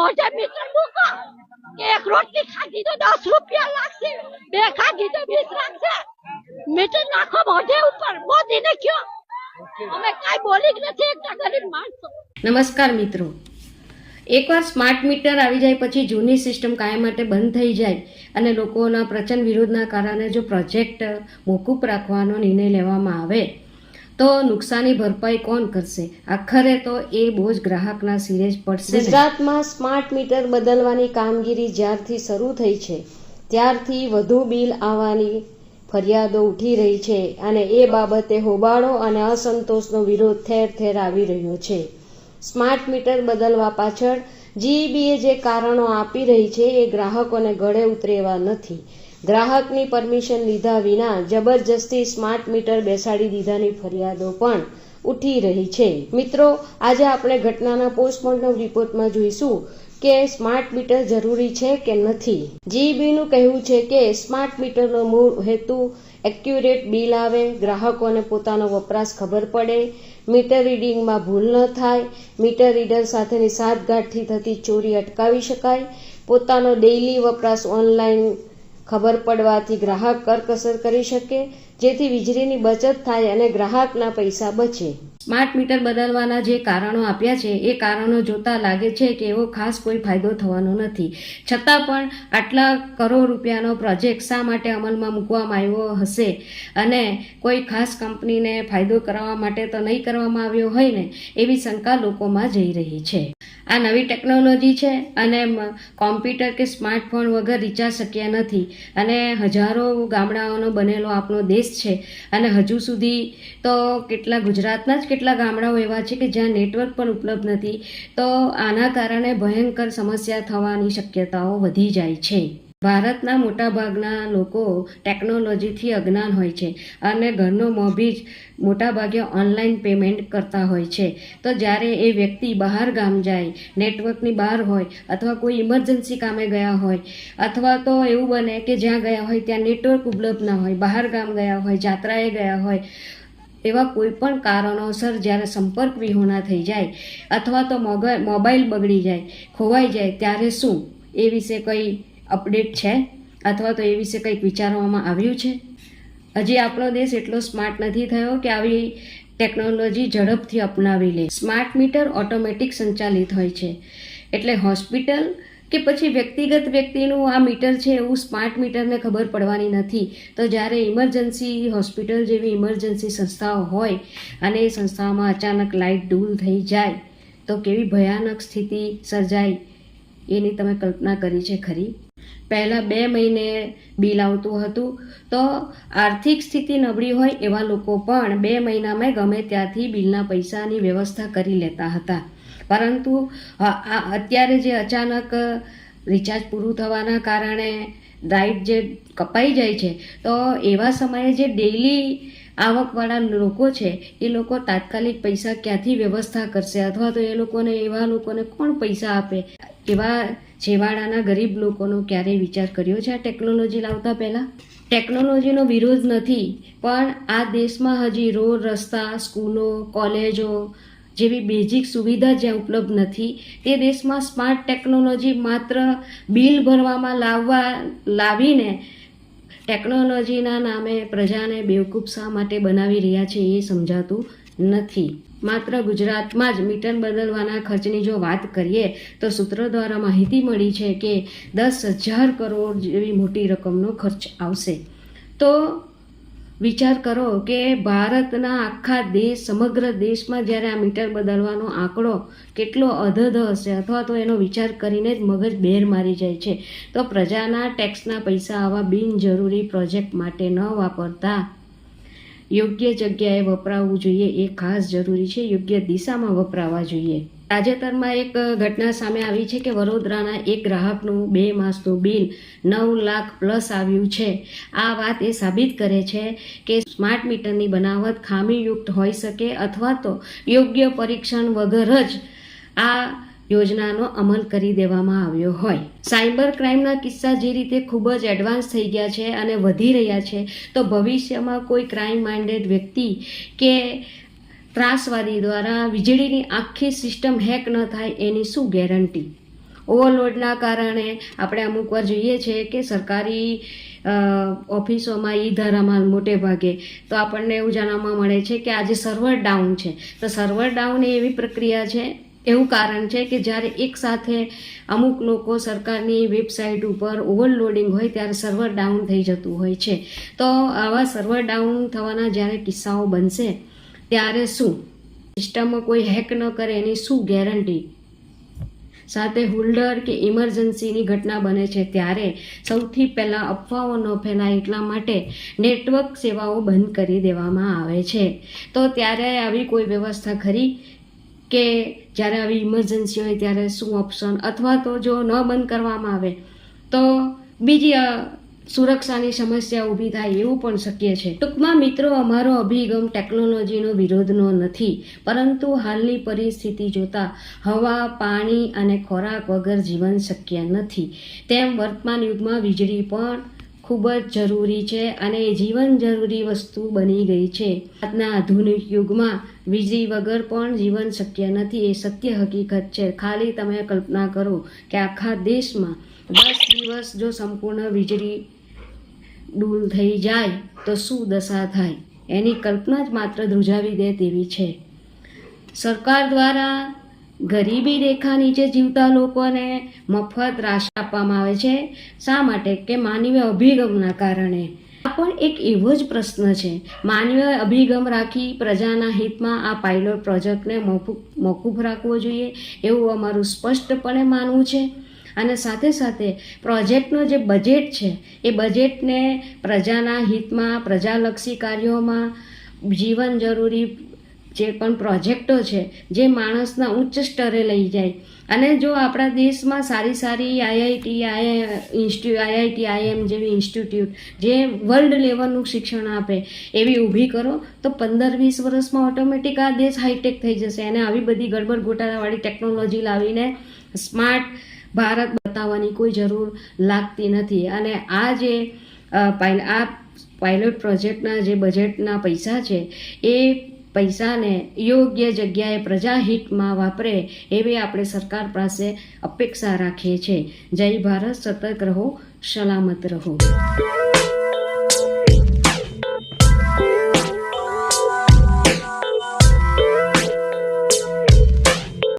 મોઢે મીટર મૂકો. એક રોટલી ખાધી તો દસ રૂપિયા લાગશે. બે ખાધી તો વીસ લાગશે. મીટર નાખો મોઢે અમે કાંઈ બોલી જ નથી એકતા ગરીબ નમસ્કાર મિત્રો. એકવાર સ્માર્ટ મીટર આવી જાય પછી જૂની સિસ્ટમ કાયમ માટે બંધ થઈ જાય અને લોકોના પ્રચંડ વિરોધના કારણે જો પ્રોજેક્ટ મોકૂફ રાખવાનો નિર્ણય લેવામાં આવે તો નુકસાની ભરપાઈ કોણ કરશે? આખરે તો એ બોજ ગ્રાહકના સિરે જ પડશે ગુજરાતમાં સ્માર્ટ મીટર બદલવાની કામગીરી જ્યારથી શરૂ થઈ છે, ત્યારથી વધુ બિલ આવવાની ફરિયાદો ઉઠી રહી છે અને એ બાબતે હોબાળો અને અસંતોષનો વિરોધ ઠેર ઠેર આવી રહ્યો છે. સ્માર્ટ મીટર બદલવા પાછળ જીઈબીએ જે કારણો આપી રહી છે એ ગ્રાહકોને ગળે ઉતરેવા નથી. ગ્રાહકની પરમિશન લીધા વિના જબરજસ્તી સ્માર્ટ મીટર બેસાડી દીધાની ફરિયાદો પણ ઉઠી રહી છે. મિત્રો, આજે આપણે ઘટનાના પોસ્ટમોર્ટમ રિપોર્ટમાં જોઈશું કે સ્માર્ટ મીટર જરૂરી છે કે નથી. જીબીનું કહેવું છે કે સ્માર્ટ મીટરનો મૂળ હેતુ એક્યુરેટ બિલ આવે, ગ્રાહકોને પોતાનો વપરાશ ખબર પડે, મીટર રીડિંગમાં ભૂલ ન થાય, મીટર રીડર સાથેની સાતગાંઠથી થતી ચોરી અટકાવી શકાય, પોતાનો ડેઇલી વપરાશ ઓનલાઈન ખબર પડવાથી ગ્રાહક કરકસર કરી શકે જેથી વીજળીની બચત થાય અને ગ્રાહકના પૈસા બચે. સ્માર્ટ મીટર બદલવાના જે કારણો આપ્યા છે, એ કારણો જોતા લાગે છે કે એવો ખાસ કોઈ ફાયદો થવાનો નથી. છતાં પણ આટલા કરોડ રૂપિયાનો પ્રોજેક્ટ શા માટે અમલમાં મૂકવામાં આવ્યો હશે? અને કોઈ ખાસ કંપનીને ફાયદો કરાવવા માટે તો નહીં કરવામાં આવ્યો હોય ને, એવી શંકા લોકોમાં જઈ રહી છે. આ નવી ટેકનોલોજી છે અને કોમ્પ્યુટર કે સ્માર્ટફોન વગર રિચાર્જ શક્ય નથી. અને હજારો ગામડાઓનો બનેલો આપણો દેશ છે. અને હજુ સુધી તો કેટલા ગુજરાતના જ કેટલા ગામડાઓ એવા છે કે જ્યાં નેટવર્ક પણ ઉપલબ્ધ નથી, તો આના કારણે ભયંકર સમસ્યા થવાની શક્યતાઓ વધી જાય છે. ભારતના મોટાભાગના લોકો ટેકનોલોજીથી અજ્ઞાન હોય છે અને ઘરનો મોભી જ મોટાભાગે ઓનલાઈન પેમેન્ટ કરતા હોય છે. તો જ્યારે એ વ્યક્તિ બહાર ગામ જાય, નેટવર્કની બહાર હોય અથવા કોઈ ઇમરજન્સી કામે ગયા હોય અથવા તો એવું બને કે જ્યાં ગયા હોય ત્યાં નેટવર્ક ઉપલબ્ધ ના હોય, બહાર ગામ ગયા હોય, જાત્રાએ ગયા હોય એવા કોઈ પણ કારણોસર જ્યારે સંપર્ક વિહોણા થઈ જાય અથવા તો મોબાઈલ બગડી જાય, ખોવાઈ જાય, ત્યારે શું? એ વિશે કંઈ અપડેટ છે? અથવા તો એ વિશે કંઈક વિચારવામાં આવ્યું છે? હજી આપણો દેશ એટલો સ્માર્ટ નથી થયો કે આવી ટેકનોલોજી ઝડપથી અપનાવી લે. સ્માર્ટ મીટર ઓટોમેટિક સંચાલિત હોય છે. એટલે હોસ્પિટલ કે પછી વ્યક્તિગત વ્યક્તિનું આ મીટર છે એવું સ્માર્ટ મીટરને ખબર પડવાની નથી. તો જ્યારે ઇમરજન્સી હોસ્પિટલ જેવી ઇમરજન્સી સંસ્થાઓ હોય અને એ સંસ્થાઓમાં અચાનક લાઇટ ડૂલ થઈ જાય, તો કેવી ભયાનક સ્થિતિ સર્જાય એની તમે કલ્પના કરી છે ખરી? પહેલાં બે મહિને બિલ આવતું હતું, તો આર્થિક સ્થિતિ નબળી હોય એવા લોકો પણ બે મહિનામાં ગમે ત્યાંથી બિલના પૈસાની વ્યવસ્થા કરી લેતા હતા. પરંતુ આ અત્યારે જે અચાનક રિચાર્જ પૂરું થવાના કારણે ડાઇટ જે કપાઈ જાય છે, તો એવા સમયે જે ડેઈલી આવકવાળા લોકો છે, એ લોકો તાત્કાલિક પૈસા ક્યાંથી વ્યવસ્થા કરશે? અથવા તો એ લોકોને, એવા લોકોને કોણ પૈસા આપે? એવા છેવાડાના ગરીબ લોકોનો ક્યારેય વિચાર કર્યો છે આ ટેકનોલોજી લાવતા પહેલાં? ટેકનોલોજીનો વિરોધ નથી, પણ આ દેશમાં હજી રોડ રસ્તા, સ્કૂલો, કોલેજો જેવી બેઝિક સુવિધા જ્યાં ઉપલબ્ધ નથી, તે દેશમાં સ્માર્ટ ટેકનોલોજી માત્ર બિલ ભરવામાં લાવવા, લાવીને ટેકનોલોજીના નામે પ્રજાને બેવકૂફ શા માટે બનાવી રહ્યા છે એ સમજાતું નથી. માત્ર ગુજરાતમાં જ મીટર બદલવાના ખર્ચની જો વાત કરીએ, તો સૂત્રો દ્વારા માહિતી મળી છે કે દસ હજાર કરોડ જેવી મોટી રકમનો ખર્ચ આવશે. તો વિચાર કરો કે ભારતના આખા દેશ, સમગ્ર દેશમાં જ્યારે આ મીટર બદલવાનો આંકડો કેટલો અધધ હશે અથવા તો એનો વિચાર કરીને જ મગજ બેર મારી જાય છે, તો પ્રજાના ટેક્સના પૈસા આવા બિનજરૂરી પ્રોજેક્ટ માટે ન વાપરતા યોગ્ય જગ્યાએ વપરાવવું જોઈએ એ ખાસ જરૂરી છે, યોગ્ય દિશામાં વપરાવા જોઈએ. તાજેતરમાં એક ઘટના સામે આવી છે કે વડોદરાના એક ગ્રાહકનું બે માસનું બિલ નવ લાખ પ્લસ આવ્યું છે. આ વાત એ સાબિત કરે છે કે સ્માર્ટ મીટરની બનાવટ ખામીયુક્ત હોઈ શકે અથવા તો યોગ્ય પરીક્ષણ વગર જ આ યોજનાનો અમલ કરી દેવામાં આવ્યો હોય. સાયબર ક્રાઇમના કિસ્સા જે રીતે ખૂબ જ એડવાન્સ થઈ ગયા છે અને વધી રહ્યા છે, તો ભવિષ્યમાં કોઈ ક્રાઇમ માઇન્ડેડ વ્યક્તિ કે ત્રાસવાદી દ્વારા વીજળીની આખી સિસ્ટમ હેક ન થાય એની શું ગેરંટી? ઓવરલોડના કારણે આપણે અમુક વાર જોઈએ છે કે સરકારી ઓફિસોમાં ઈ ધારામાં મોટે ભાગે. તો આપણને એવું જાણવા મળે છે કે આજે સર્વર ડાઉન છે. તો સર્વર ડાઉન એ એવી પ્રક્રિયા છે, એવું કારણ છે કે જ્યારે એક સાથે અમુક લોકો સરકારની વેબસાઇટ ઉપર ઓવરલોડિંગ હોય ત્યારે સર્વર ડાઉન થઈ જતું હોય છે. તો આવા સર્વર ડાઉન થવાના જ્યારે કિસ્સાઓ બનશે ત્યારે શું? સિસ્ટમમાં કોઈ હેક ન કરે એની શું ગેરંટી? સાથે હોલ્ડર કે ઇમરજન્સીની ઘટના બને છે ત્યારે સૌથી પહેલાં અફવાઓ ન ફેલાય એટલા માટે નેટવર્ક સેવાઓ બંધ કરી દેવામાં આવે છે. તો ત્યારે આવી કોઈ વ્યવસ્થા ખરી? કે જ્યારે આવી ઇમરજન્સી હોય ત્યારે શું ઓપ્શન? અથવા તો જો ન બંધ કરવામાં આવે તો બીજી સુરક્ષાની સમસ્યા ઊભી થાય એવું પણ શક્ય છે. ટૂંકમાં મિત્રો, અમારો અભિગમ ટેકનોલોજીનો વિરોધનો નથી, પરંતુ હાલની પરિસ્થિતિ જોતાં હવા, પાણી અને ખોરાક વગર જીવન શક્ય નથી. તેમ વર્તમાન યુગમાં વીજળી પણ ખૂબ જ જરૂરી છે અને જીવન જરૂરી વસ્તુ બની ગઈ છે. આજના આધુનિક યુગમાં વીજળી વગર પણ જીવન શક્ય નથી, એ સત્ય હકીકત છે. ખાલી તમે કલ્પના કરો કે આખા દેશમાં દસ દિવસ જો સંપૂર્ણ વીજળી ડૂલ થઈ જાય, તો શું દશા થાય? એની કલ્પના જ માત્ર ધ્રુજાવી દે તેવી છે. સરકાર દ્વારા ગરીબી રેખા નીચે જીવતા લોકોને મફત રાશન આપવામાં આવે છે. શા માટે? કે માનવીય અભિગમના કારણે. આ પણ એક એવો જ પ્રશ્ન છે. માનવીય અભિગમ રાખી પ્રજાના હિતમાં આ પાયલોટ પ્રોજેક્ટને મોકૂફ રાખવો જોઈએ એવું અમારું સ્પષ્ટપણે માનવું છે. અને સાથે સાથે પ્રોજેક્ટનો જે બજેટ છે, એ બજેટને પ્રજાના હિતમાં પ્રજાલક્ષી કાર્યોમાં જીવન જરૂરી જે પણ પ્રોજેક્ટો છે, જે માણસના ઉચ્ચ સ્તરે લઈ જાય. અને જો આપણા દેશમાં સારી સારી IIT, I institute IIT, IM જેવી ઇન્સ્ટિટ્યૂટ, જે વર્લ્ડ લેવલનું શિક્ષણ આપે, એવી ઊભી કરો, તો પંદર વીસ વર્ષમાં ઓટોમેટિક આ દેશ હાઈટેક થઈ જશે. અને આવી બધી ગડબડ ગોટાળાવાળી ટેકનોલોજી લાવીને સ્માર્ટ ભારત બતાવવાની કોઈ જરૂર લાગતી નથી. અને આ જે આ પાયલોટ પ્રોજેક્ટના જે બજેટના પૈસા છે, એ પૈસાને યોગ્ય જગ્યાએ પ્રજાહિતમાં વાપરે એવી આપણે સરકાર પાસે અપેક્ષા રાખીએ છીએ. જય ભારત સતર્ક રહો, સલામત રહો.